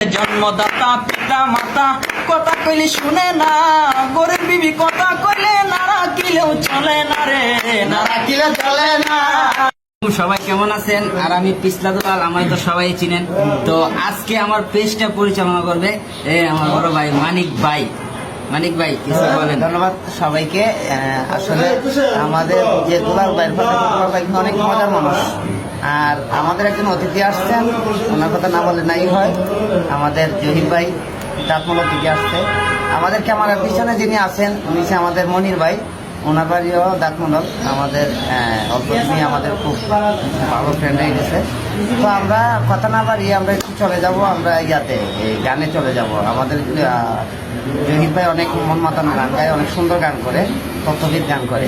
জন্মদাতা পিতা মাতা কথা কইলে শুনে না গরিব বিবি কথা কইলে নারা কিলেও চলে না রে নারা কিলে চলে না। সবাই কেমন আছেন? আর আমি পিছলা দুলাল আমার তো সবাই চিনেন। তো আজকে আমার পেজটা পরিচালনা করবে এ আমার বড় ভাই মানিক ভাই। মানিক ভাই কিছু বলেন। ধন্যবাদ সবাইকে। আসলে আমাদের যে দুলাল দুলাল ভাই অনেক মজার মানুষ। আর আমাদের একজন অতিথি আসছেন। ওনার কথা না বলে নাই হয়। আমাদের জহির ভাই তাপমূল অতিথি আসছে। আমাদের ক্যামেরার পিছনে যিনি আছেন, উনি আমাদের মনির ভাই। ওনার বাড়িও দাঁতমূলক আমাদের অল্প আমাদের খুব ভালো ফ্রেন্ড হয়ে গেছে। তো আমরা কথা না বাড়িয়ে আমরা একটু চলে যাব আমরা ইয়াতে গানে চলে যাব। আমাদের জহির ভাই অনেক মন মাতানো গান গায়, অনেক সুন্দর গান করে তত্ত্ববিদ গান করে।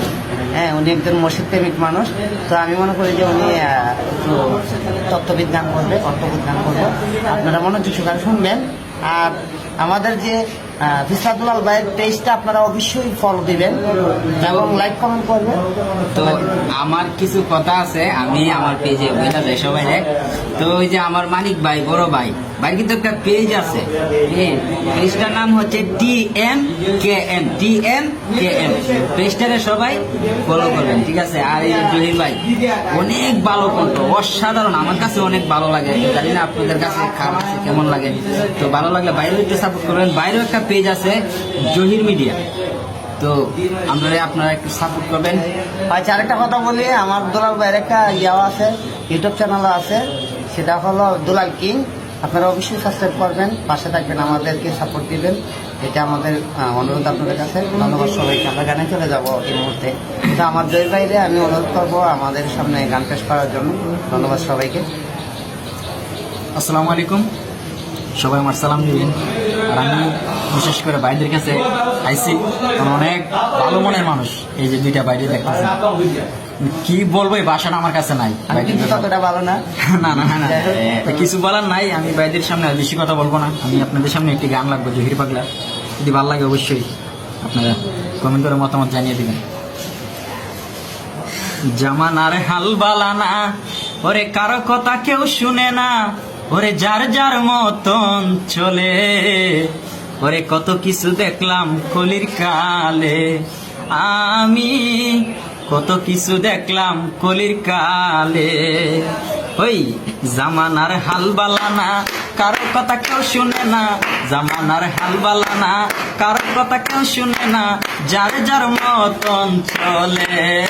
হ্যাঁ উনি একজন মসজিদ প্রেমিক মানুষ, তো আমি মনে করি যে উনি একটু তত্ত্ববিদ গান করবে অর্থবিদ গান করবে। আপনারা মনোযোগ গান শুনবেন। আর আমাদের যে ফিসাদুলাল ভাইয়ের পেজটা আপনারা অবশ্যই ফলো দিবেন এবং লাইক কমেন্ট করবেন। তো আমার কিছু কথা আছে, আমি আমার পেজে বইটা যাই সবাই দেখ। তো ওই যে আমার মানিক ভাই, বড় ভাই ভাই কিন্তু একটা পেজ আছে। পেজটার নাম হচ্ছে T M K M T M K M পেজটারে সবাই ফলো করবেন, ঠিক আছে? আর এই জহির ভাই, অনেক ভালো কণ্ঠ অসাধারণ, আমার কাছে অনেক ভালো লাগে। জানি না আপনাদের কাছে খারাপ আছে, কেমন লাগে। তো ভালো লাগলে বাইরেও একটু সাপোর্ট করবেন, বাইরেও একটা পেজ আছে জহির মিডিয়া তো আপনারা আপনারা একটু সাপোর্ট করবেন। আচ্ছা আরেকটা কথা বলি, আমার দুলাল ভাইয়ের একটা ইয়াও আছে ইউটিউব চ্যানেলও আছে, সেটা হলো দুলাল কিং। আপনারা অবশ্যই সাবস্ক্রাইব করবেন, পাশে থাকবেন, আমাদেরকে সাপোর্ট দিবেন। এটা আমাদের অনুরোধ আপনাদের কাছে। ধন্যবাদ সবাইকে, আমরা গানে চলে যাব এই মুহূর্তে। তো আমার জয়ের বাইরে আমি অনুরোধ করব আমাদের সামনে গান পেশ করার জন্য। ধন্যবাদ সবাইকে। আসসালামু আলাইকুম। সবাই আমার সালাম দিবেন। আর আমি বিশেষ করে বাইদের কাছে আইসি অনেক ভালো মনের মানুষ এই যে দুইটা বাইরে দেখতেছে। কি বলব এই বাসাটা আমার কাছে নাই। কিন্তু ততটা ভালো না। না না না না। কিছু বলার নাই আমি বাইদের সামনে আর বেশি কথা বলব না। আমি আপনাদের সামনে একটি গান লাগবো জহির পাগলা। যদি ভালো লাগে অবশ্যই আপনারা কমেন্ট করে মতামত জানিয়ে দিবেন। জামানার হাল বালানা ওরে কারও কথা কেউ শুনে না ওরে যার যার মতন চলে। ওরে কত কিছু দেখলাম কলির কালে। আমি কত কিছু দেখলাম কলির কালে। ওই জামানার হাল বালানা, কারও কথা কেউ শুনে না। জামানার হাল বালানা, কারও কথা কেউ শুনে না। যার যার মতন চলে।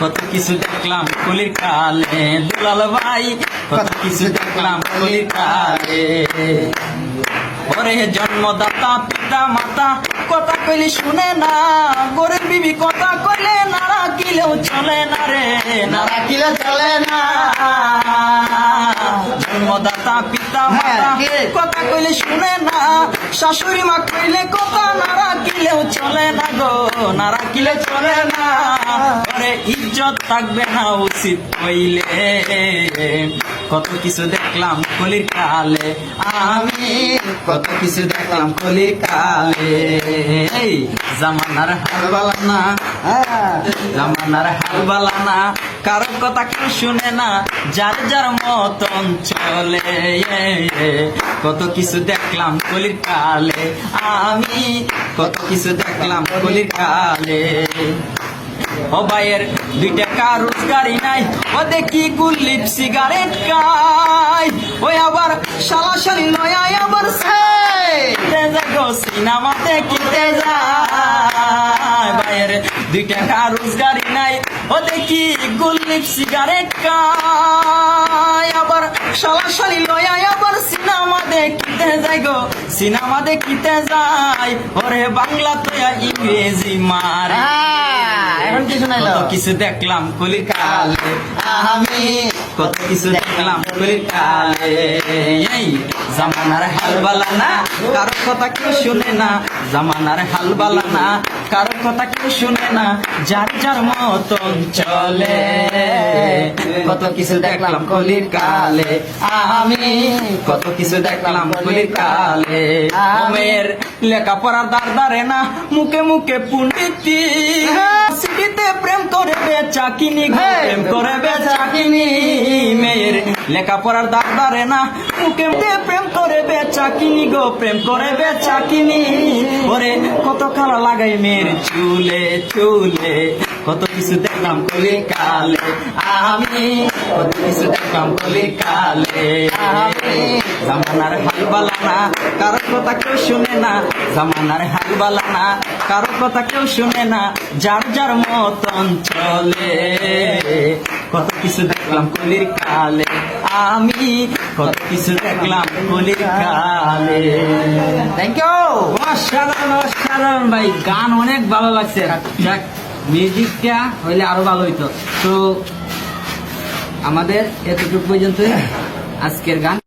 কত কিছু দেখলাম কলির কালে। দুলাল ভাই, কত কিছু দেখলাম কলির কালে। ওরে জন্মদাতা পিতা মাতা কথা কইলে শুনে না গরিব বিবি কথা কইলে নারা কিলেও চলে না রে নারা কিলে চলে না। জন্মদাতা পিতা মাতা হ্যাঁ, কথা কইলে শুনে না শাশুড়ি মা কইলে কথা নারা কিলেও চলে না গো নারা কিলে চলে না। ওরে ইজ্জত থাকবে না উচিত কইলে কত কিছু দেখলাম কলির কালে। আমি কত কিছু দেখলাম কলির কালে। জামানার হাল বালানা জামানার হাল বালানা কারও কথা কেউ শুনে না, যার যার মতন চলে। কত কিছু দেখলাম কলির কালে। আমি কত কিছু দেখলাম কলির কালে। ও ভাইয়ের দুই টাকা রোজগারি নাই ও দেখি গুল্লিপ সিগারেট খাই। ওই আবার শালি নয় আবার সিনেমা দেখিতে যায়। ভাইয়ের দুই টাকা রোজগারি নাই ও দেখি গুল্লিপ সিগারেট খাই। আবার শালি লয় আবার সিনেমা দেখিতে যাই গো সিনেমা দেখিতে যাই ওরে বাংলা তো ইংরেজি মারে। হ্যাঁ, এখন কি শোনাইলো? কত কিছু দেখলাম কলির কালে আমি কত কিছু দেখলাম কলির কালে এই জামানার হাল বালানা কারও কথা কেউ শুনে না। জামানার হাল বালানা কারও কথা কেউ শুনে না। যার যার মতন চলে। কত কিছু দেখলাম কলির কালে আমি কত কিছু দেখলাম কলির কালে ওমের লেখাপড়ার দার দারে না মুখে মুখে পুণ্ডিতি সিটিতে প্রেম করে বেচা কিনি গো, হ্যাঁ। প্রেম করে বেচা কিনি মেয়ের লেখাপড়ার দার দারে না। মুখে প্রেম করে চাকিনি গো প্রেম করে চাকিনি। ওরে কত কালা লাগাই মেয়ের চুলে চুলে। কত কিছু দেখলাম কলি কালে আমি। কত কিছু দেখলাম কলি কালে আমি। জামানার হাল বালানা কারও কথা কেউ শুনে না। জামানার হাল বালানা কারও কথা কেউ শুনে না, যার যার মতন চলে। কত কিছু দেখলাম কলির কালে, আমি কত কিছু দেখলাম কলির কালে। থ্যাংক ইউ অসাধারণ অসাধারণ ভাই, গান অনেক ভালো লাগছে। মিউজিকটা হইলে আরও ভালো হইতো। তো, আমাদের এতটুকু পর্যন্ত আজকের গান।